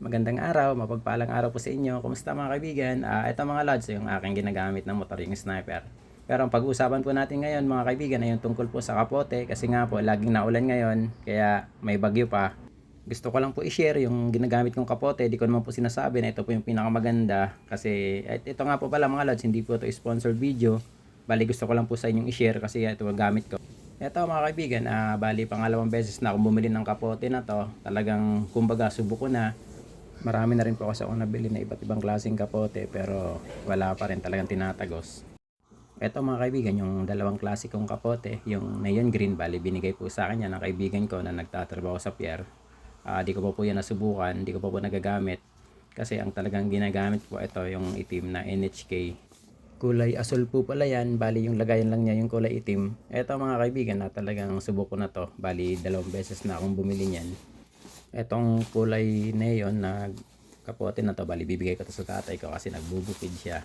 Magandang araw, mapagpalang araw po sa inyo. Kumusta mga kaibigan? Ah, ito mga lods, yung aking ginagamit na motor, yung sniper. Pero ang pag-uusapan po natin ngayon mga kaibigan ay yung tungkol po sa kapote kasi nga po laging naulan ngayon kaya may bagyo pa. Gusto ko lang po i-share yung ginagamit kong kapote. Di ko naman po sinasabi na ito po yung pinakamaganda kasi at ito nga po pala mga lods, hindi po ito sponsored video. Bali gusto ko lang po sa inyong i-share kasi ito ang gamit ko. Ito mga kaibigan, ah, bali pangalawang beses na akong bumili ng kapote na to. Talagang kumbaga subo na. Marami na rin po kasi akong nabili na iba't ibang klaseng kapote pero wala pa rin talagang tinatagos. Ito mga kaibigan, yung dalawang klase kong kapote, yung neon green, bali binigay po sa akin yan ng kaibigan ko na nagtatrabaho sa pier. Ah, di ko pa po yan nasubukan, di ko pa po nagagamit. Kasi ang talagang ginagamit po ito yung itim na NHK. Kulay asul po pala yan, bali yung lagayan lang niya yung kulay itim. Ito mga kaibigan na talagang subok ko na to, bali dalawang beses na akong bumili niyan. Etong kulay neon na kapote na to, bali bibigay ko to sa tatay ko kasi nagbubukid siya.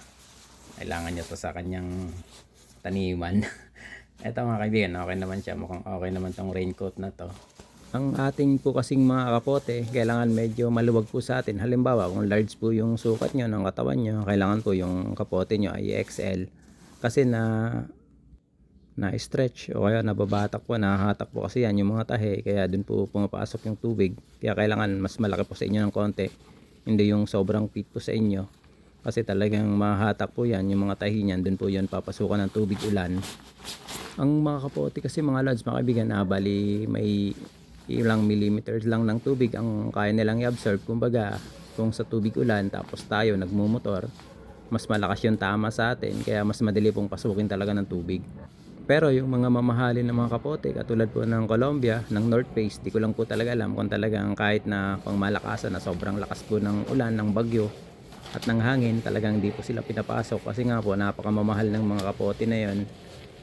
Kailangan niya to sa kanyang taniman. Eto mga kaibigan, okay naman siya. Mukhang okay naman tong raincoat na to. Ang ating po kasing mga kapote, kailangan medyo maluwag po sa atin. Halimbawa, kung large po yung sukat nyo ng katawan nyo, kailangan po yung kapote nyo ay XL. Kasi na na stretch o kaya nababatak po, nahahatak po kasi yan yung mga tahe kaya dun po pumapasok yung tubig. Kaya kailangan mas malaki po sa inyo ng konti hindi yung sobrang fit po sa inyo. Kasi talagang mahahatak po yan yung mga tahi niyan dun po yun papasukan ng tubig ulan. Ang mga kapote kasi mga lads mga kaibigan na bali may ilang millimeters lang ng tubig ang kaya nilang i-absorb. Kumbaga kung sa tubig ulan tapos tayo nagmumotor mas malakas yung tama sa atin kaya mas madali pong pasukin talaga ng tubig pero yung mga mamahalin ng mga kapote, katulad po ng Colombia, ng North Face, di ko lang po talaga alam kung talagang kahit na pang malakasan na sobrang lakas po ng ulan, ng bagyo, at ng hangin, talagang di po sila pinapasok. Kasi nga po, napakamamahal ng mga kapote na yon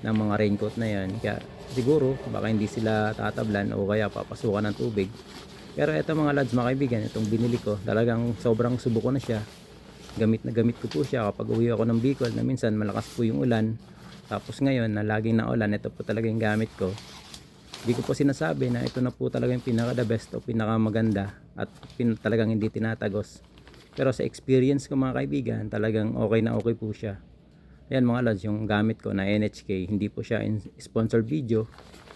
ng mga raincoat na yon Kaya siguro, baka hindi sila tatablan o kaya papasukan ng tubig. Pero eto mga lads, mga kaibigan, itong binili ko, talagang sobrang subo ko na siya. Gamit na gamit ko po siya kapag uwi ako ng Bicol na minsan malakas po yung ulan tapos ngayon na laging na ulan, ito po talaga yung gamit ko. Hindi ko po sinasabi na ito na po talaga yung pinaka the best o pinaka maganda at pin, talagang hindi tinatagos. Pero sa experience ko mga kaibigan, talagang okay na okay po siya. Ayan mga lads, yung gamit ko na NHK, hindi po siya in sponsored video.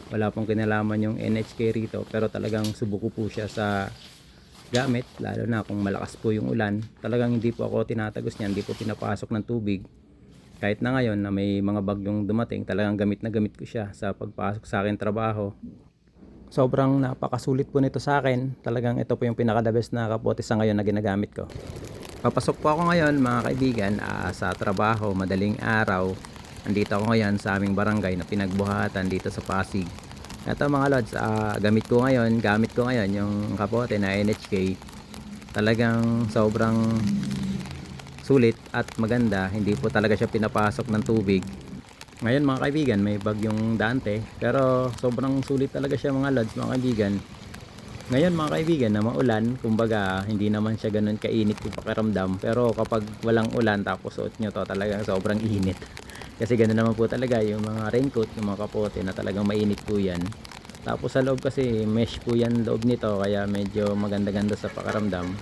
Wala pong kinalaman yung NHK rito, pero talagang subuko po siya sa gamit, lalo na kung malakas po yung ulan. Talagang hindi po ako tinatagos niyan, hindi po pinapasok ng tubig kahit na ngayon na may mga bagyong dumating talagang gamit na gamit ko siya sa pagpasok sa akin trabaho. Sobrang napakasulit po nito sa akin. Talagang ito po yung pinaka the best na kapote sa ngayon na ginagamit ko. Papasok po ako ngayon mga kaibigan ah, sa trabaho madaling araw. Andito ako ngayon sa aming barangay na pinagbuhatan dito sa Pasig. Ito mga lods ah, gamit ko ngayon gamit ko ngayon yung kapote na NHK talagang sobrang sulit at maganda hindi po talaga siya pinapasok ng tubig. Ngayon mga kaibigan may bagyong Dante pero sobrang sulit talaga siya mga lods mga kaibigan. Ngayon mga kaibigan na maulan kumbaga hindi naman siya ganun kainit yung pakiramdam pero kapag walang ulan tapos suot nyo to talagang sobrang init. Kasi ganun naman po talaga yung mga raincoat yung mga kapote na talagang mainit po yan. Tapos sa loob kasi mesh po yan loob nito kaya medyo maganda-ganda sa pakiramdam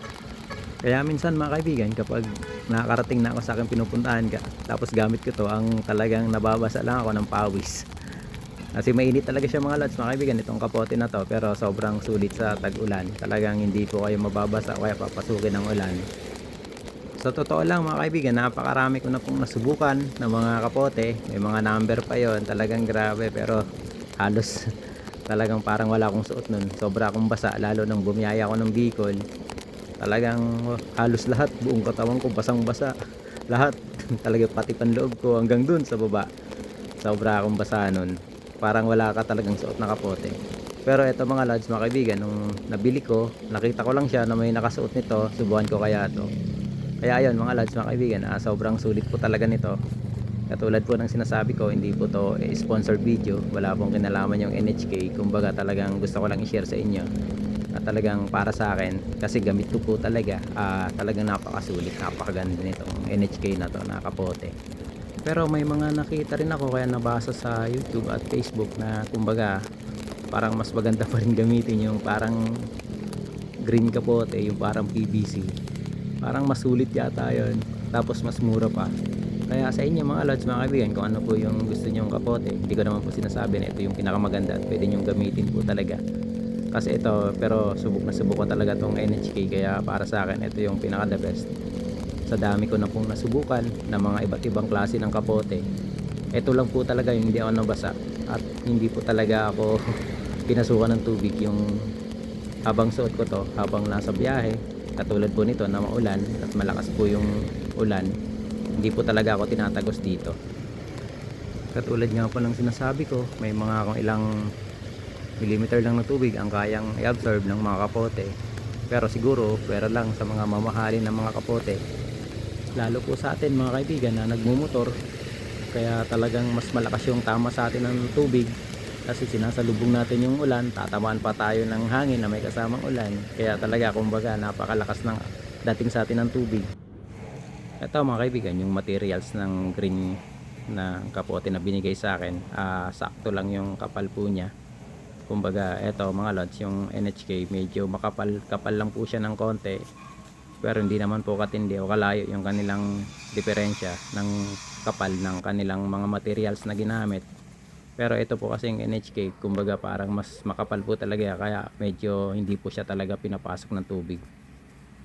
kaya minsan mga kaibigan kapag nakakarating na ako sa akin pinupuntahan ka, tapos gamit ko to ang talagang nababasa lang ako ng pawis. Kasi mainit talaga siya mga lods mga kaibigan itong kapote na to pero sobrang sulit sa tag-ulan. Talagang hindi po kayo mababasa o kaya papasukin ng ulan. Sa totoo lang mga kaibigan, napakarami ko na pong nasubukan ng mga kapote. May mga number pa yon talagang grabe pero halos talagang parang wala akong suot nun. Sobra akong basa lalo nang bumiyaya ako ng Bicol talagang halos lahat buong katawan ko basang basa lahat. Talaga pati panloob ko hanggang dun sa baba. Sobra akong basa nun. Parang wala ka talagang suot na kapote. Pero ito mga lads mga kaibigan nung nabili ko nakita ko lang siya na may nakasuot nito subukan ko kaya to. Kaya ayun mga lads mga kaibigan ah, sobrang sulit po talaga nito. Katulad po ng sinasabi ko hindi po to eh, sponsored video. Wala pong kinalaman yung NHK kumbaga talagang gusto ko lang i-share sa inyo na talagang para sa akin kasi gamit ko po talaga uh, talagang napakasulit napakaganda nitong NHK na to nakapote pero may mga nakita rin ako kaya nabasa sa YouTube at Facebook na kumbaga parang mas maganda pa rin gamitin yung parang green kapote, yung parang PVC. Parang masulit yata yun. Tapos mas mura pa. Kaya sa inyo mga lods, mga kaibigan, kung ano po yung gusto nyong kapote, hindi ko naman po sinasabi na ito yung pinakamaganda at pwede nyong gamitin po talaga. Kasi ito, pero subok na subok ko talaga tong NHK, kaya para sa akin, ito yung pinaka the best. Sa dami ko na pong nasubukan ng mga iba't ibang klase ng kapote, ito lang po talaga yung hindi ako nabasa. At hindi po talaga ako pinasukan ng tubig yung habang suot ko to habang nasa biyahe. Katulad po nito na maulan at malakas po yung ulan hindi po talaga ako tinatagos dito. Katulad nga po ng sinasabi ko may mga kung ilang millimeter lang ng tubig ang kayang i-absorb ng mga kapote. Pero siguro pwera lang sa mga mamahalin ng mga kapote. Lalo po sa atin mga kaibigan na nagmumotor. Kaya talagang mas malakas yung tama sa atin ng tubig. Kasi sinasalubong natin yung ulan tatamaan pa tayo ng hangin na may kasamang ulan. Kaya talaga kumbaga napakalakas ng dating sa atin ng tubig. Ito mga kaibigan yung materials ng green na kapote na binigay sa akin ah, sakto lang yung kapal po niya kumbaga eto mga lods yung NHK medyo makapal kapal lang po siya ng konti pero hindi naman po katindi o kalayo yung kanilang diferensya ng kapal ng kanilang mga materials na ginamit. Pero ito po kasi yung NHK kumbaga parang mas makapal po talaga kaya medyo hindi po siya talaga pinapasok ng tubig.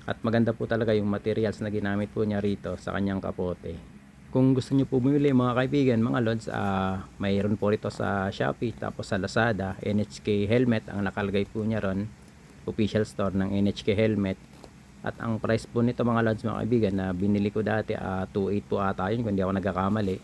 At maganda po talaga yung materials na ginamit po niya rito sa kanyang kapote kung gusto niyo po bumili mga kaibigan mga lods ah mayroon po rito sa Shopee tapos sa Lazada NHK helmet ang nakalagay po niya ron official store ng NHK helmet. At ang price po nito mga lods mga kaibigan na binili ko dati ah 2.8 po ata yun kung hindi ako nagkakamali.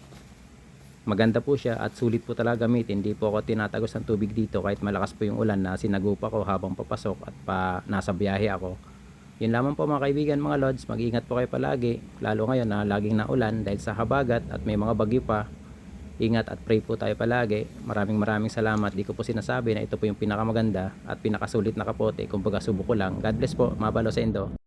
Maganda po siya at sulit po talaga gamitin. Hindi po ako tinatagos ng tubig dito kahit malakas po yung ulan na sinagupa ko habang papasok at pa nasa biyahe ako yun lamang po mga kaibigan mga lods. Mag ingat po kayo palagi. Lalo ngayon na laging naulan dahil sa habagat at may mga bagyo pa. Ingat at pray po tayo palagi. Maraming maraming salamat. Di ko po sinasabi na ito po yung pinakamaganda at pinakasulit na kapote. Kumbaga subo ko lang. God bless po. Mabalo sa indo